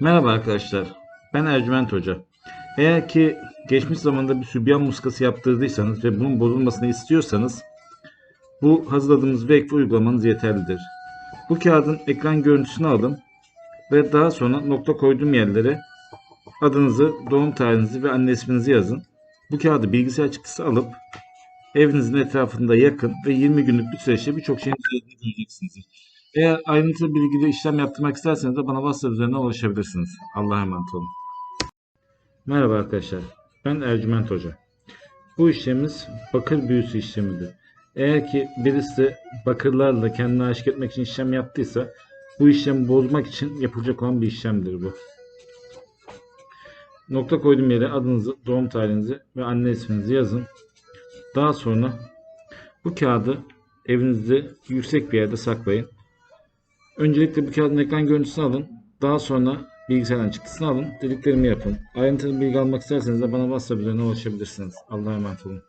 Merhaba arkadaşlar. Ben Ercüment Hoca. Eğer ki geçmiş zamanda bir sübyan muskası yaptırdıysanız ve bunun bozulmasını istiyorsanız bu hazırladığımız Vekfi uygulamanız yeterlidir. Bu kağıdın ekran görüntüsünü alın ve daha sonra nokta koyduğum yerlere adınızı, doğum tarihinizi ve anne isminizi yazın. Bu kağıdı bilgisayar çıktısı alıp evinizin etrafında yakın ve 20 günlük bir süreçte birçok şeyin göreceksiniz. Eğer ayrıntılı bilgili işlem yaptırmak isterseniz de bana WhatsApp üzerinden ulaşabilirsiniz. Allah'a emanet olun. Merhaba arkadaşlar. Ben Ercüment Hoca. Bu işlemimiz bakır büyüsü işlemidir. Eğer ki birisi bakırlarla kendini aşık etmek için işlem yaptıysa bu işlemi bozmak için yapılacak olan bir işlemdir bu. Nokta koyduğum yere adınızı, doğum tarihinizi ve anne isminizi yazın. Daha sonra bu kağıdı evinizde yüksek bir yerde saklayın. Öncelikle bu kağıdın ekran görüntüsünü alın. Daha sonra bilgisayardan çıktısını alın. Dediklerimi yapın. Ayrıntılı bilgi almak isterseniz de bana WhatsApp üzerinden ulaşabilirsiniz. Allah'a emanet olun.